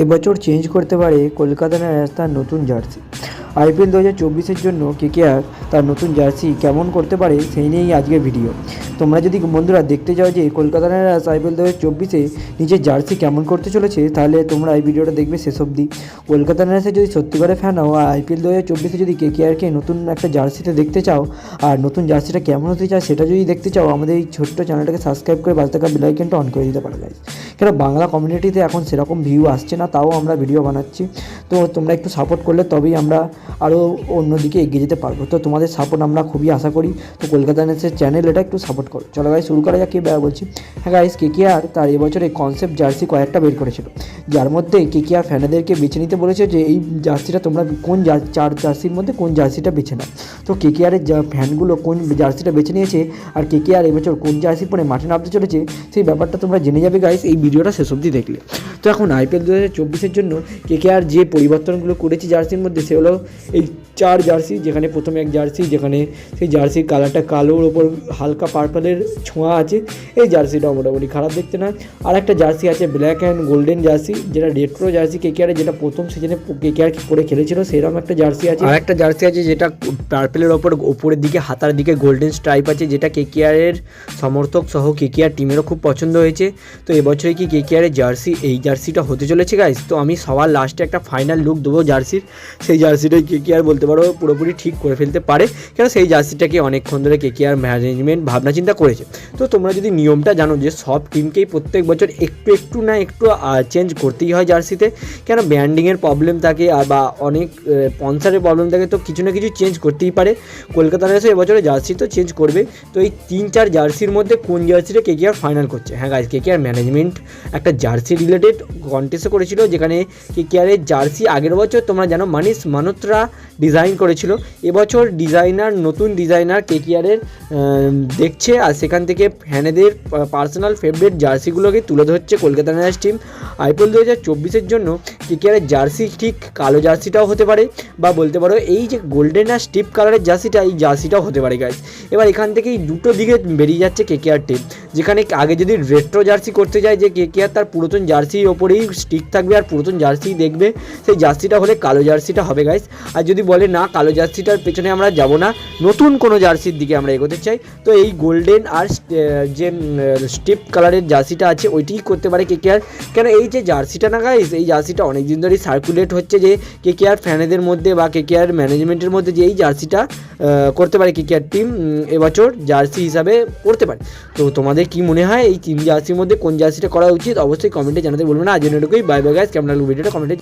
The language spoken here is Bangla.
এবছর চেঞ্জ করতে পারে কলকাতা নাইট নতুন জার্সি আইপিএল দু হাজার চব্বিশের জন্য কেকেআর তার নতুন জার্সি কেমন করতে পারে সেই নিয়েই আজকের ভিডিও। তোমরা যদি বন্ধুরা দেখতে চাও যে কলকাতা নাইট রাইডার্স আইপিএল দু হাজার চব্বিশে নিজের জার্সি কেমন করতে চলেছে, তাহলে তোমরা এই ভিডিওটা দেখবে শেষ অবধি। কলকাতা নাইট রাইডার্সের যদি সত্যিকারের ফ্যান হও, আর আইপিএল দু হাজার চব্বিশে যদি কেকেআরকে নতুন একটা জার্সিতে দেখতে চাও, আর নতুন জার্সিটা কেমন হতে চায় সেটা যদি দেখতে চাও, আমাদের এই ছোট্ট চ্যানেলটাকে সাবস্ক্রাইব করে বাজে থাকা বেলাইকনটা অন করে দিতে পারো, guys। কেন, বাংলা কমিউনিটিতে এখন সেরকম ভিউ আসছে না, তাও আমরা ভিডিও বানাচ্ছি। তো তোমরা একটু সাপোর্ট করলে তবেই আমরা আরও অন্যদিকে এগিয়ে যেতে পারব। তো তোমাদের সাপোর্ট আমরা খুবই আশা করি। তো কলকাতা নাইটসের চ্যানেল এটা একটু সাপোর্ট করো। চলো গাইজ শুরু করা যাক, কে বলছি। হ্যাঁ গাইস কে কে আর তার এবছরে কনসেপ্ট জার্সি কয়েকটা বের করেছিল। যার মধ্যে কে কে আর ফ্যানেদেরকে বেছে নিতে বলেছে যে, এই জার্সিটা তোমরা কোন চার জার্সির মধ্যে কোন জার্সিটা বেছে নাও। তো কে কে আরের ফ্যানগুলো কোন জার্সিটা বেছে নিয়েছে আর কে কে আর এবছর কোন জার্সি পরে মাঠে নামতে চলেছে, সেই ব্যাপারটা তোমরা জেনে যাবে গাইস এই ভিডিওটা শেষ অবধি দেখলে। তো এখন আইপিএল দু হাজার চব্বিশের জন্য কে কে আর যে পরিবর্তনগুলো করেছে জার্সির মধ্যে, সে হলো এই চার জার্সি, যেখানে প্রথমে এক জার্সি, যেখানে সেই জার্সির কালারটা কালোর ওপর হালকা পার্পলের ছোঁয়া আছে। এই জার্সিটা মোটামুটি খারাপ দেখতে না। আর একটা জার্সি আছে ব্ল্যাক অ্যান্ড গোল্ডেন জার্সি, যেটা রেট্রো জার্সি কে কে যেটা প্রথম সিজনে কে কে আর পরে খেলেছিল, সেরকম একটা জার্সি আছে। আর একটা জার্সি আছে যেটা পার্পেলের ওপর, ওপরের দিকে, হাতার দিকে গোল্ডেন স্ট্রাইপ আছে, যেটা কেকেআরের সমর্থক সহ কেকেআর টিমেরও খুব পছন্দ হয়েছে। তো এবছরে কি কেকেআরের জার্সি এই জার্সিটা হতে চলেছে গাইস তো আমি সবার লাস্টে একটা ফাইনাল লুক দেবো জার্সির। সেই জার্সিটাই আর বলতে পারো, পুরোপুরি ঠিক করে ফেলতে পারে। কেন সেই জার্সিটাকে অনেকক্ষণ ধরে কে কে আর ম্যানেজমেন্ট ভাবনা চিন্তা করেছে। তো তোমরা যদি নিয়মটা জানো যে সব টিমকেই প্রত্যেক বছর একটু একটু না একটু চেঞ্জ করতেই হয় জার্সিতে। কেন ব্যান্ডিংয়ের প্রবলেম থাকে আর বা অনেক স্পন্সারের প্রবলেম থাকে, তো কিছু না কিছু চেঞ্জ করতেই পারে। কলকাতা নাইটস এবছরে জার্সি তো চেঞ্জ করবে। তো এই তিন চার জার্সির মধ্যে কোন জার্সিটা কে কে আর ফাইনাল করছে? হ্যাঁ guys K K R management একটা জার্সি রিলেটেড কন্টেস্টও করেছিল, যেখানে কে কেয়ারের জার্সি আগের বছর তোমরা জানো মানিস মানোত্রা ডিজাইন করেছিল। এবছর ডিজাইনার নতুন ডিজাইনার কে কেয়ারের দেখছে আর সেখান থেকে ফ্যানেদের পার্সোনাল ফেভারিট জার্সিগুলোকে তুলে ধরছে কলকাতা নাইট টিম। আইপিএল দু হাজার চব্বিশের জন্য কেকেআরের জার্সি ঠিক কালো জার্সিটাও হতে পারে বা বলতে পারো এই যে গোল্ডেন আর স্টিপ কালারের জার্সিটা এই জার্সিটাও হতে পারে গাইজ এবার এখান থেকেই দুটো দিকে বেরিয়ে যাচ্ছে কেকেআর টিম যেখানে আগে যদি রেট্রো জার্সি করতে যায় যে কেকেআর তার পুরাতন জার্সির ওপরেই স্টিক থাকবে আর পুরাতন জার্সি দেখবে। সেই জার্সিটা হলে কালো জার্সিটা হবে গাইস আর যদি বলে না, কালো জার্সিটার পেছনে আমরা যাব না, নতুন কোনো জার্সির দিকে আমরা এগোতে চাই। তো এই গোল্ডেন আর যে স্টিপ কালারের জার্সিটা আছে, ওইটিই করতে পারে কেকেআর কেন, এই যে জার্সিটা না গাইস এই জার্সিটা অনেক দিন ধরেই সার্কুলেট হচ্ছে যে কেকেআর ফ্যানেদের মধ্যে বা কেকেআর ম্যানেজমেন্টের মধ্যে যে এই জার্সিটা করতে পারে কেকেআর টিম এবছর জার্সি হিসাবে করতে পারে। তো তোমাদের কি মনে হয়, এই তিন জার্সির মধ্যে কোন জার্সিটা করা উচিত? অবশ্যই কমেন্টে জানাতে বলবে না আজ এটুকুই বাই বাই গাইজ কেমন লাগল ভিডিওটা কমেন্টে